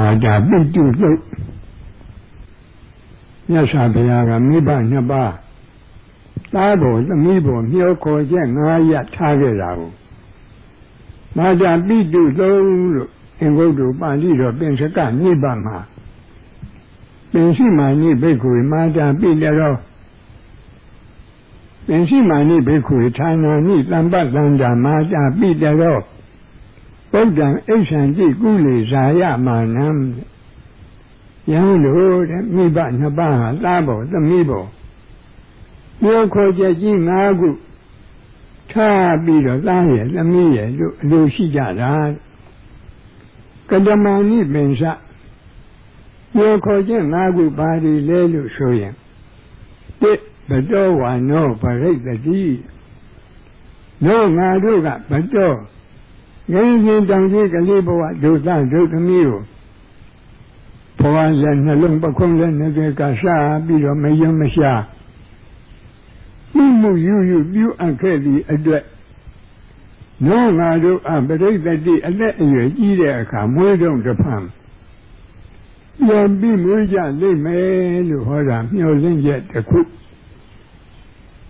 မာတာပိတုလုတ်မြတ်စွာဘုရားကမိဘနှစ်ပါးသားပေါ်သမီးပေါ်မျောခေါ်ချက်ငါးရထားခဲ့တာကိုမာတာပိတုလုတ်လို့အင်္ဂုတ္တပါဠိတော်ပင်စကနိဗ္ဗာန်မှာပင်ရှိမာနိဘိက္ခုမာတာပိလည်းတော့ပင်ရှိမာနိဘိက္ခုဌာနာနိတမ္ပတန္တာမာတာပိလည်းတော့ ပုဒ္ဒံအိဋ္ဌံကြည့်ကုလေဇာယမာနံယံလို့တဲ့မိဘနှစ်ပါးဟာသားပေါ်သမီးပေါ်ပြောခေါ်ချက်ကြီး၅ခုထားပြီးတော့သားရဲ့သမီးရဲ့လို့အလိုရှိကြတာကတမဏိပင်စပြောခေါ်ချက်၅ခုပါဒီလဲလို့ဆိုရင်တစ်ဘတော်ဝါနောပရိတ်တိနောငါတို့ကဘတော် ငင်းရင်တောင်ကြီးကလေးဘဝဒုသဒုသမီးကိုဘဝရဲ့နှလုံးပခုံးနဲ့နေကစားပြီးတော့မယုံမရှာမှုမှုယူယူပြုအပ်ခဲ့သည့်အတွက်နောငါတို့အပရိသတိအသက်အရွယ်ကြီးတဲ့အခါမွေးတော့တဖန်ပြန်ပြီးမွေးကြလိမ့်မယ်လို့ဟောတာမျှော်လင့်ချက်တစ်ခု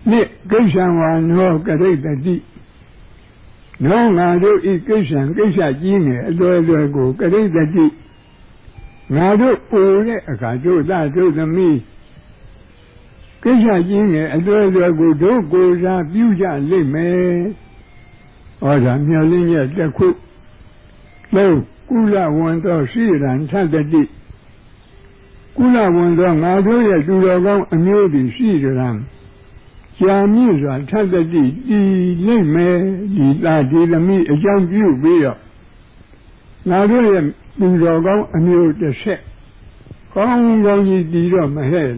နှစ်ကိစ္ဆံဝါနောကရိတတိ နောငါတို့ဤကိစ္စံကိစ္စကြီးငယ်အလွယ်လွယ်ကိုကရိတတိငါတို့ပူတဲ့အခါတို့သားတို့သမီးကိစ္စကြီးငယ်အလွယ်လွယ်ကိုတို့ကိုယ်စားပြုကြလိမ့်မယ်ဟောတာမျှော်လင့်ရတစ်ခုလို့ကုလဝန်တော်ရှိရန်ထတတိကုလဝန်တော်ငါတို့ရဲ့သူတော်ကောင်းအမျိုးတွေရှိကြတယ် ကြာမြင့်စွာထပ်တတိတည်လိမ့်မယ်ဒီသာဒီသမီးအကြောင်းပြုပြီးတော့ငါတို့ရဲ့သူတော်ကောင်းအမျိုးတစ်ဆက်ကောင်းကောင်းကြီးတည်တော့မဟဲ့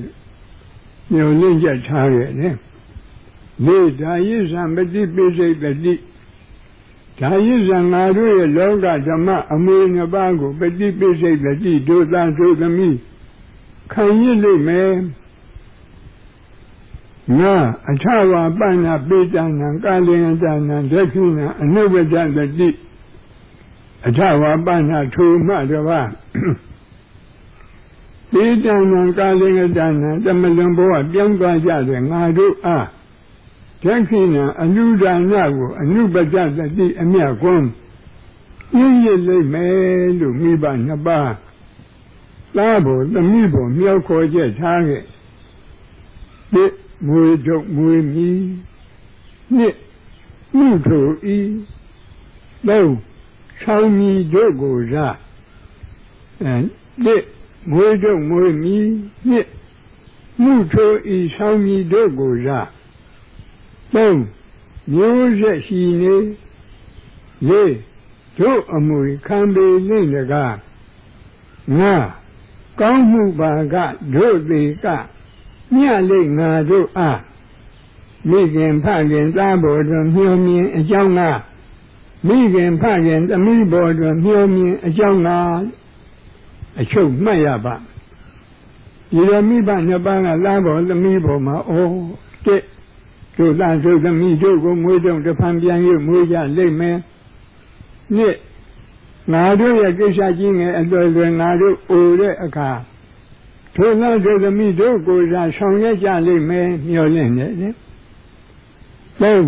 ညိုလင့်ချက်ထားခဲ့တယ်လေဒါယိဇံပฏิပိစိတ်တတိဒါယိဇံငါတို့ရဲ့လောကဓမ္မအမွေနှစ်ပါးကိုပฏิပိစိတ်တတိဒုသံဒုသမီးခံရလိမ့်မယ် ငါအထဝါပဏ္ဏပေတနာကာလင်တနာဒက္ခိနာအနုဝဇ္ဇတတိအထဝါပဏ္ဏထိုမှတပါပေတနာကာလင်တနာတမလွန်ဘဝပြောင်းသွားကြတယ်ငါတို့အားဒက္ခိနာအနုဒါနကိုအနုပဇ္ဇတတိအမြတ်ကွန်းရည်ရည်လိမ့်မယ်လို့မိဘနှစ်ပါးသားဖို့သမီးဖို့မြောက်ခေါ်ချက်ထားခဲ့ဒီ မွေထုတ်မွေမီနှစ်မှုထိုဤသုံးဆောင်းမီတို့ကိုရာအဲဒီမွေထုတ်မွေမီနှစ်မှုထိုဤဆောင်းမီတို့ကိုရာသုံးမျိုးဆက်ရှိနေလေးတို့အမွေခံပေလိမ့်တကားငါကောင်းမှုပါကတို့သေးက မြတ်လိငါတို့အားမိခင်ဖခင်သားဘော်တို့မျှော်မြင်အကြောင်းကမိခင်ဖခင်သမီးဘော်တို့မျှော်မြင်အကြောင်းကအချုပ်မှတ်ရပါဒီလိုမိဘနှစ်ပါးကသားဘော်သမီးဘော်မှာအိုးတဲ့တို့သားတို့သမီးတို့ကိုမွေးတော့တဖန်ပြန်ရမွေးကြလိမ့်မယ်နှစ်ငါတို့ရဲ့ကိစ္စကြီးငယ်အတော်လွယ်ငါတို့အိုတဲ့အခါ ထို့သောတို့သမီးတို့ကိုယ်စားဆောင်ရွက်ကြလိမ့်မယ်မျှော်လင့်နေတယ်။သုံး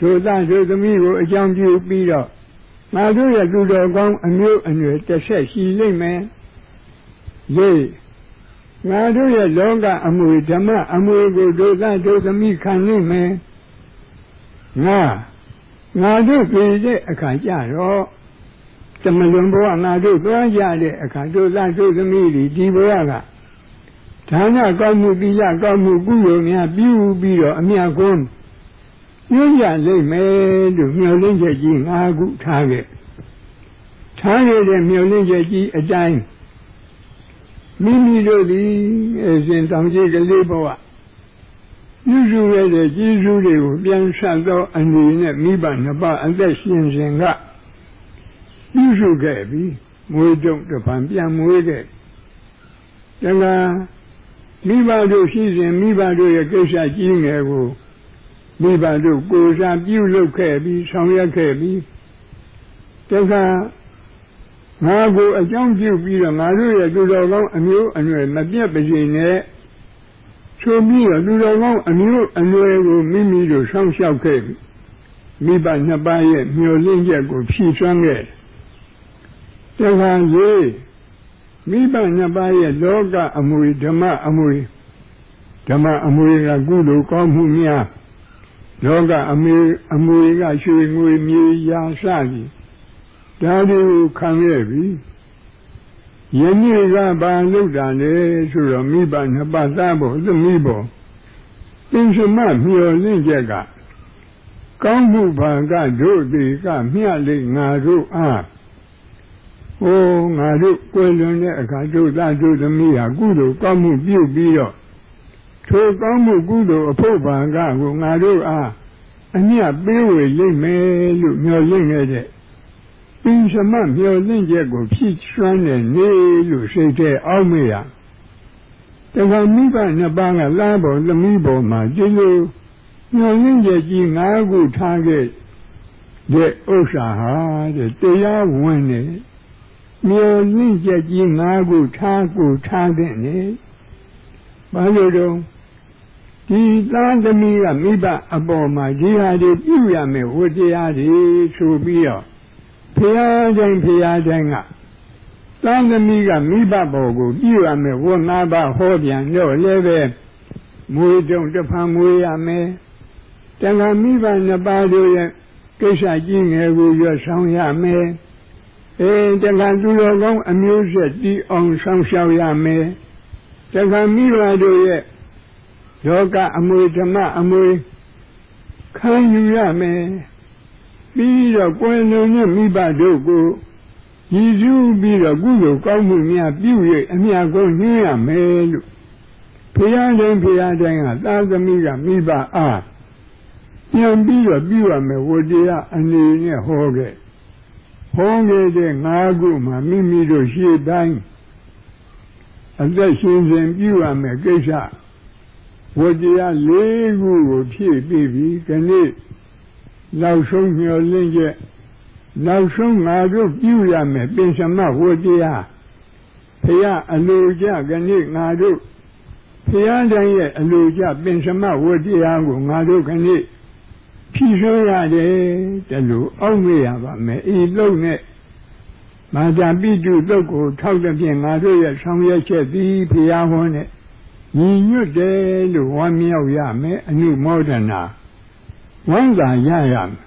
တို့သားတို့သမီးကိုအကြောင်းပြုပြီးတော့ငါတို့ရဲ့သူတော်ကောင်းအမျိုးအနွယ်တစ်ဆက်ရှိလိမ့်မယ်။လေးငါတို့ရဲ့လောကအမွေဓမ္မအမွေကိုတို့သားတို့သမီးခံလိမ့်မယ်။ငါငါတို့ပြည်တဲ့အခါကျတော့တမလွန်ဘဝငါတို့သွားကြတဲ့အခါတို့သားတို့သမီးတွေဒီဘဝက ဒါနကောင်းမှုသီလကောင်းမှုကုသိုလ်များပြုပြီးတော့အမြတ်ကုန်းညွှန်ကြလိမ့်မယ်လို့မျှော်လင့်ချက်ကြီး၅ခုထားခဲ့ထားခဲ့တဲ့မျှော်လင့်ချက်ကြီးအတိုင်းမိမိတို့သည်အစဉ်တောင်ကြီးကလေးဘဝပြုစုရတဲ့ကျေးဇူးတွေကိုပြန်ဆက်သောအနေနဲ့မိဘနှစ်ပါးအသက်ရှင်စဉ်ကပြုစုခဲ့ပြီးမွေးတုံတပံပြန်မွေးခဲ့တက မိဘတို့ရှိစဉ်မိဘတို့ရဲ့ကိစ္စကြီးငယ်ကိုမိဘတို့ကိုယ်စားပြုလုပ်ခဲ့ပြီးဆောင်ရွက်ခဲ့ပြီးတခါငါကိုအကြောင်းပြုပြီးတော့ငါတို့ရဲ့သူတော်ကောင်းအမျိုးအနွယ်မပြတ်ပါစေနဲ့ဆိုပြီးတော့သူတော်ကောင်းအမျိုးအနွယ်ကိုမိမိတို့ဆောင်းလျှောက်ခဲ့မိဘနှစ်ပါးရဲ့မျှော်လင့်ချက်ကိုဖြည့်ဆွမ်းခဲ့တခါလေ မိဘနှစ်ပါးရဲ့လောကအမွေဓမ္မအမွေဓမ္မအမွေကကုသိုလ်ကောင်းမှုများလောကအမွေအမွေကရွှေငွေမြေရာစသည်ဒါတွေကိုခံရပြီယနေ့ကဘာလုပ်တာလဲဆိုတော့မိဘနှစ်ပါးသားဖို့သမီးဖို့သင်္ချမမျော်လင့်ချက်ကကောင်းမှုဘာကတို့ဒီကမျှလိငါတို့အား ဟိုငါတို့ကိုယ်လွန်တဲ့အခါတို့သားတို့သမီးဟာကုသိုလ်ကောင်းမှုပြုပြီးတော့ထိုကောင်းမှုကုသိုလ်အဖို့ဘာကကိုငါတို့အားအညပေးဝေလိမ့်မယ်လို့မျှော်လင့်ခဲ့တဲ့ပင်စမမျော်လင့်ချက်ကိုဖြည့်ဆွမ်းတဲ့နေလို့စိတ်ထဲအောက်မေ့ရတခါမိဘနှစ်ပါးကလားပေါ်သမီးပေါ်မှာဒီလိုမျော်လင့်ချက်ကြီး၅ခုထားခဲ့တဲ့ဥစ္စာဟာတဲ့တရားဝင်နေ မျော်လင့်ချက်ကြီး၅ခုထားကိုထားတဲ့နေဘာလို့တော့ဒီသားသမီးကမိဘအပေါ်မှာဒီဟာတွေပြုရမယ်ဝတရားတွေဆိုပြီးတော့ဖရာတိုင်းဖရာတိုင်းကသံသမီးကမိဘဘောကိုပြုရမယ်ဝတ်ငါးပါးဟောပြန်တော့လည်းပဲမွေးတုံတစ်ဖန်မွေးရမယ်တန်ခါမိဘနှစ်ပါးတို့ရဲ့ကိစ္စကြီးငယ်ကိုရွတ်ဆောင်ရမယ် အဲတန်ခါသူတော်ကောင်းအမျိုးဆက်တီးအောင်ဆောင်ရှောက်ရမယ်တန်ခါမိဘတို့ရဲ့ယောကအမွေဓမ္မအမွေခံယူရမယ်ပြီးတော့ကိုယ်လုံးနဲ့မိဘတို့ကိုရည်စူးပြီးတော့ကုသိုလ်ကောင်းမှုများပြု၍အမြတ်ကုန်ညွှန်းရမယ်လို့ဖရာတိုင်းဖရာတိုင်းကသာသမီကမိဘအားပြန်ပြီးတော့ပြုရမယ်ဝတရားအနေနဲ့ဟောခဲ့ ဟောခဲ့တဲ့၅ခုမှာမိမိတို့ရှေ့တိုင်းအသက်ရှင်ရှင်ပြုရမယ်ကိစ္စဝတရား၄ခုကိုဖြည့်ပြီးပြီခဏနောက်ဆုံးမျှော်လင့်ချက်နောက်ဆုံးငါတို့ပြုရမယ်ပင်စမဝတရားဖရာအလိုကြခဏငါတို့ဖရာတိုင်းရဲ့အလိုကြပင်စမဝတရားကိုငါတို့ခဏ ဖြည့်ဆွရတယ်တလို့အောက်မေ့ရပါမယ်ဤလုံးနဲ့မာဇာပိတုတုတ်ကိုထောက်တဲ့ဖြင့်ငါတို့ရဲ့ဆောင်ရွက်ချက်သည်ဖရာဟောနဲ့ညီညွတ်တယ်လို့ဝမ်းမြောက်ရမယ်အနုမောဒနာဝမ်းသာရရမယ်